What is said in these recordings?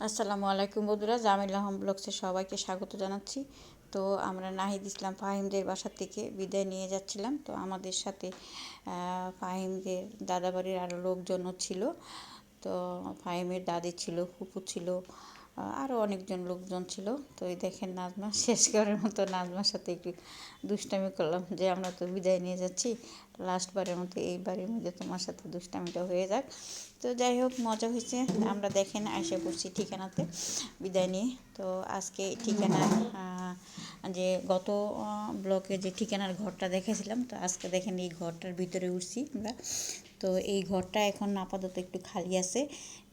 আসসালামু আলাইকুম বন্ধুরা, জামিল আহম ব্লগসে সবাইকে স্বাগত জানাচ্ছি। তো আমরা নাহিদ ইসলাম ফাহিমদের বাসা থেকে বিদায় নিয়ে যাচ্ছিলাম। তো আমাদের সাথে ফাহিমদের দাদাবাড়ির আরও লোকজনও ছিল। তো ফাহিমের দাদি ছিল, ফুপু ছিল আরও অনেকজন লোকজন ছিল। তো এই দেখেন নাজমা, শেষ করার মতো নাজমার সাথে একটু দুষ্টামি করলাম যে আমরা তো বিদায় নিয়ে যাচ্ছি। লাস্টবারের মতো এইবারের মধ্যে তোমার সাথে দুষ্টামিটা হয়ে যাক। তো যাই হোক, মজা হয়েছে। আমরা দেখেন এসে পড়ছি ঠিকানাতে বিদায় নিয়ে। তো আজকে ঠিকানা যে গত ব্লকে যে ঠিকানার ঘরটা দেখেছিলাম তো আজকে দেখেন এই ঘরটার ভিতরে উঠছি আমরা। তো এই ঘরটা এখন আপাতত একটু খালি আছে।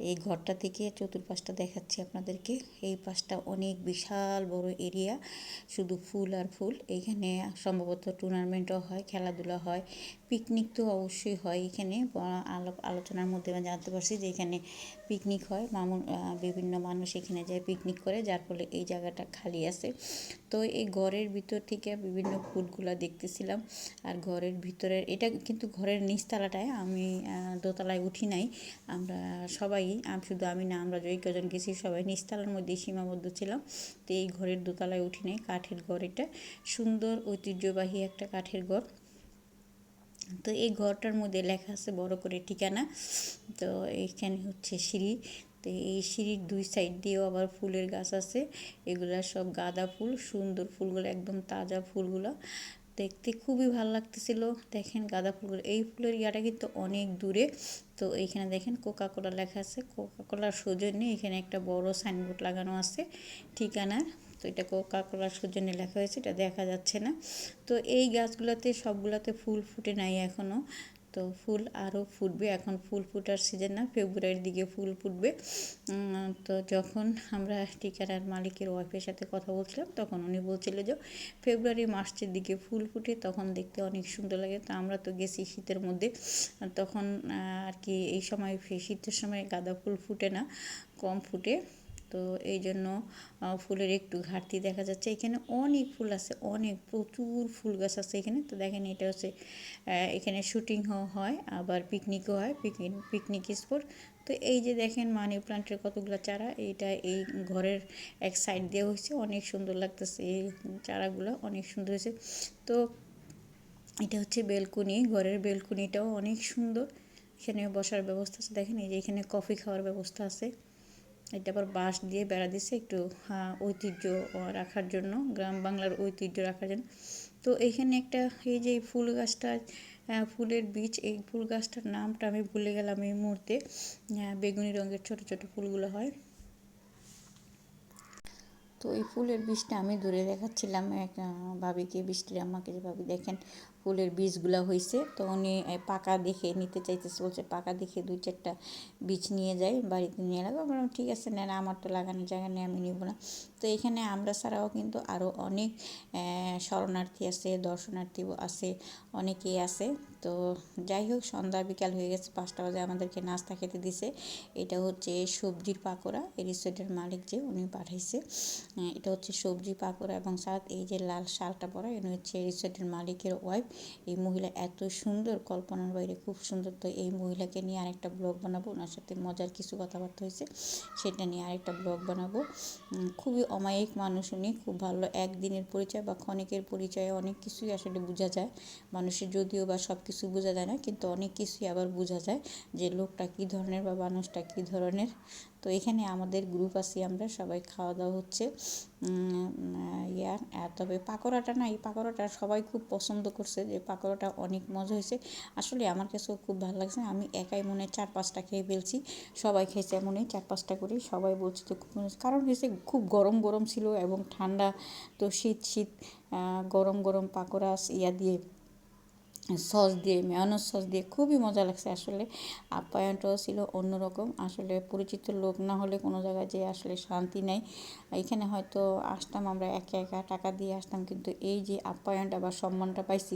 এই ঘরটা থেকে চতুর্পাশটা দেখাচ্ছি আপনাদেরকে। এই পাশটা অনেক বিশাল বড় এরিয়া, শুধু ফুল আর ফুল। এইখানে সম্ভবত টুর্নামেন্টও হয়, খেলাধুলা হয়। পিকনিক তো অবশ্যই হয় এখানে। আলো, আলোচনার মধ্যে আমি জানতে পারছি যে এখানে পিকনিক হয়। মামুন বিভিন্ন মানুষ এখানে যায় পিকনিক করে, যার ফলে এই জায়গাটা খালি আছে। তো এই ঘরের ভিতর থেকে বিভিন্ন ফুলগুলা দেখতেছিলাম। আর ঘরের ভিতরের, এটা কিন্তু ঘরের নিচতলাটায়, আমি দোতলায় উঠি নাই। আমরা সবাই শুধু আমি না, আমরা যেই কজন গেছি সবাই নিচতলার মধ্যে সীমাবদ্ধ ছিলাম। তো এই ঘরের দোতলায় উঠি নাই, কাঠের ঘর এটা। সুন্দর, ঐতিহ্যবাহী একটা কাঠের ঘর। তো এই ঘরটার মধ্যে লেখা আছে বড় করে ঠিকানা। তো এইখানে হচ্ছে সিঁড়ি। তো এই সিঁড়ির দুই সাইড দিয়েও আবার ফুলের গাছ আছে। এগুলা সব গাঁদা ফুল, সুন্দর ফুলগুলো, একদম তাজা ফুলগুলো। দেখতে খুবই ভালো লাগতেছিল। দেখেন গাঁদা ফুলগুলো। এই ফুলের ইয়াটা কিন্তু অনেক দূরে। তো এইখানে দেখেন কোকা কোলা লেখা আছে। কোকা কোলার সৌজন্যে এখানে একটা বড় সাইনবোর্ড লাগানো আছে ঠিকানার। তো এটা কোকা কোলার সৌজন্যে লেখা হয়েছে, এটা দেখা যাচ্ছে না। তো এই গাছগুলোতে সবগুলোতে ফুল ফুটে নাই এখনও তো ফুল আরও ফুটবে, এখন ফুল ফুটার সিজন না, ফেব্রুয়ারির দিকে ফুল ফুটবে। তো যখন আমরা ঠিকানার মালিকের ওয়াইফের সাথে কথা বলছিলাম, তখন উনি বলছিল যে, ফেব্রুয়ারি মার্চের দিকে ফুল ফুটে, তখন দেখতে অনেক সুন্দর লাগে। তো আমরা তো গেছি শীতের মধ্যে, তখন আর কি এই সময়, শীতের সময় গাঁদা ফুল ফুটে না, কম ফুটে। তো এই জন্য ফুলের একটু ঘাটতি দেখা যাচ্ছে। এখানে অনেক ফুল আছে, অনেক প্রচুর ফুল গাছ আছে এখানে। তো দেখেন এটা হচ্ছে এখানে শুটিংও হয়, আবার পিকনিকও হয় পিকনিক পিকনিক স্পট। তো এই যে দেখেন মানি প্লান্টের কতগুলো চারা এইটা এই ঘরের এক সাইড দিয়ে হয়েছে। অনেক সুন্দর লাগতেছে এই চারাগুলো, অনেক সুন্দর হয়েছে। তো এটা হচ্ছে বেলকুনি, ঘরের বেলকুনিটাও অনেক সুন্দর। এখানে বসার ব্যবস্থা আছে। দেখেন এই যে এখানে কফি খাওয়ার ব্যবস্থা আছে। এটা আবার বাঁশ দিয়ে বেড়া দিছে একটু ঐতিহ্য রাখার জন্য, গ্রাম বাংলার ঐতিহ্য রাখার জন্য। তো এইখানে একটা এই যে ফুল গাছটা ফুলের বীজ, এই ফুল গাছটার নামটা আমি ভুলে গেলাম এই মুহূর্তে। বেগুনি রঙের ছোট ছোট ফুলগুলো হয়। তো এই ফুলের বীজটা আমি দূরে দেখাচ্ছিলাম, এক ভাবিকে, বৃষ্টির আমাকে যে ভাবি দেখেন। ফুলের বীজগুলো হয়েছে তো উনি পাকা দেখে নিতে চাইতেছে, বলছে পাকা দেখে দুই চারটা বীজ নিয়ে যাই, বাড়িতে নিয়ে লাগবে বললাম, ঠিক আছে, নেন, আমার তো লাগানোর জায়গা নেই, আমি নিব না। তো এখানে আমরা ছাড়াও কিন্তু আরও অনেক শরণার্থী আছে দর্শনার্থী আছে, অনেকেই আছে। তো যাই হোক, সন্ধ্যা বিকাল হয়ে গেছে, পাঁচটা বাজে, আমাদেরকে নাস্তা খেতে দিছে। এটা হচ্ছে সবজির পাকোড়া, এই রিসোর্টের মালিক যে, উনি পাঠাইছে। এটা হচ্ছে সবজি পাকোড়া এবং সাথ এই যে লাল শালটা পরা, এনে হচ্ছে রিসোর্টের মালিকের ওয়াইফ। এই মহিলা এত সুন্দর কল্পনার বাইরে খুব সুন্দর তো এই মহিলাকে নিয়ে আরেকটা ব্লগ বানাবো। ওনার সাথে মজার কিছু কথাবার্তা হয়েছে, সেটা নিয়ে আরেকটা ব্লগ বানাবো। খুবই অমায়িক মানুষ উনি, খুব ভালো একদিনের পরিচয় বা ক্ষণিকের পরিচয়ে অনেক কিছুই আসলে বোঝা যায়। মানুষের যদিও বা সব কিছু বোঝা যায় না, কিন্তু অনেক কিছুই আবার বোঝা যায় যে লোকটা কী ধরনের বা মানুষটা কী ধরনের। তো এখানে আমাদের গ্রুপ আছি আমরা, সবাই খাওয়া দাওয়া হচ্ছে ইয়ার তবে পাকোড়াটা না, এই পাকোড়াটা সবাই খুব পছন্দ করছে যে পাকোড়াটা অনেক মজা হয়েছে। আসলে আমার কাছেও খুব ভালো লাগছে, আমি একাই মনে চার পাঁচটা খেয়ে ফেলছি। সবাই খেয়েছে এমনই চার পাঁচটা করে সবাই বলছে তো খুব কারণ হয়েছে খুব গরম গরম ছিল এবং ঠান্ডা, তো শীত শীত গরম গরম পাকোড়া ইয়া দিয়ে সস দিয়ে মেয়নোর সস দিয়ে খুবই মজা লাগছে আসলে। আপ্যায়নটাও ছিল অন্যরকম। আসলে পরিচিত লোক না হলে কোনো জায়গায় যে আসলে শান্তি নেই। এখানে হয়তো আসতাম আমরা একা একা টাকা দিয়ে আসতাম, কিন্তু এই যে আপ্যায়নটা বা সম্মানটা পাইছি,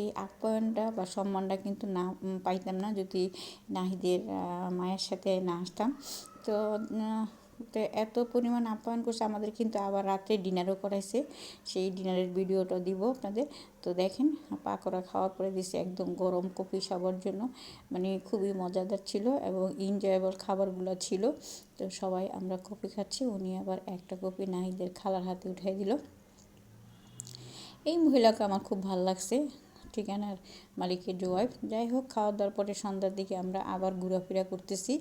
এই আপ্যায়নটা বা সম্মানটা কিন্তু না পাইতাম না যদি নাহিদের মায়ের সাথে না আসতাম। তো তো এত পরিমাণ আপ্যায়ন করছে, আমাদের কিন্তু আবার রাত্রে ডিনারও করাইছে। সেই ডিনারের ভিডিওটা দিব আপনাদের। তো দেখেন, পাকোড়া খাওয়ার পরে দিছে একদম গরম কফি সবার জন্য। মানে খুবই মজাদার ছিল এবং এনজয়েবল খাবারগুলো ছিল। তো সবাই আমরা কফি খাচ্ছি, উনি আবার একটা কফি নাহিদের খালার হাতে উঠাই দিল। এই মহিলাকে আমার খুব ভালো লাগছে। ঠিকানার মালিকের যে ওয়াইফ যাই হোক খাওয়া দাওয়ার পরে সন্ধ্যার দিকে আমরা আবার ঘোরাফেরা করতেছি।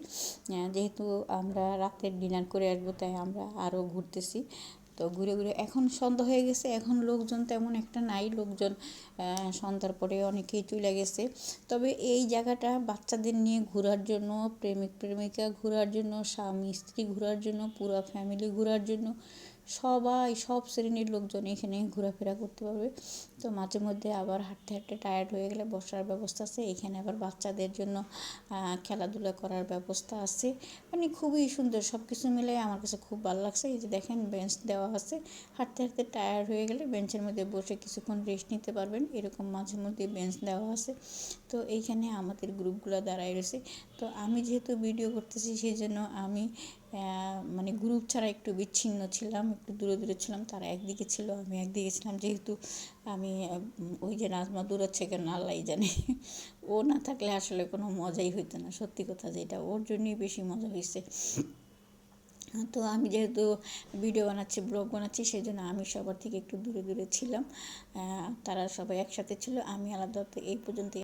যেহেতু আমরা রাতের ডিনার করে আসব, তাই আমরা আরও ঘুরতেছি। তো ঘুরে ঘুরে এখন সন্ধ্যা হয়ে গেছে। এখন লোকজন তেমন একটা নাই। লোকজন সন্ধ্যার পরে অনেকেই চলে গেছে। তবে এই জায়গাটা বাচ্চাদের নিয়ে ঘোরার জন্য, প্রেমিক প্রেমিকা ঘোরার জন্য, স্বামী স্ত্রী ঘোরার জন্য, পুরো ফ্যামিলি ঘোরার জন্য সবাই, সব শ্রেণির লোকজন এখানে ঘোরাফেরা করতে পারবে। তো মাঝে মধ্যে আবার হাঁটতে হাঁটতে টায়ার্ড হয়ে গেলে বসার ব্যবস্থা আছে। এখানে আবার বাচ্চাদের জন্য খেলাধুলা করার ব্যবস্থা আছে। মানে খুবই সুন্দর। সব কিছু মিলে আমার কাছে খুব ভালো লাগছে। এই যে দেখেন বেঞ্চ দেওয়া আছে। হাঁটতে হাঁটতে টায়ার্ড হয়ে গেলে বেঞ্চের মধ্যে বসে কিছুক্ষণ রেস্ট নিতে পারবেন। এরকম মাঝে মধ্যে বেঞ্চ দেওয়া আছে। তো এইখানে আমাদের গ্রুপগুলো দাঁড়ায় রয়েছে। তো আমি যেহেতু ভিডিও করতেছি সেই জন্য আমি মানে গ্রুপ ছাড়া একটু বিচ্ছিন্ন ছিলাম, একটু দূরে দূরে ছিলাম, তারা একদিকে ছিল, আমি একদিকে ছিলাম। যেহেতু আমি, ওই যে নাজমা দূরাচ্ছে কেন আল্লাহ জানে। ও না থাকলে আসলে কোনো মজাই হইতো না, সত্যি কথা যেটা। ওর জন্যই বেশি মজা হয়েছে তো আমি যেহেতু ভিডিও বানাচ্ছি ব্লগ বানাচ্ছি সেই জন্য আমি সবার থেকে একটু দূরে দূরে ছিলাম। তারা সবাই একসাথে ছিল, আমি আলাদা। এই পর্যন্ত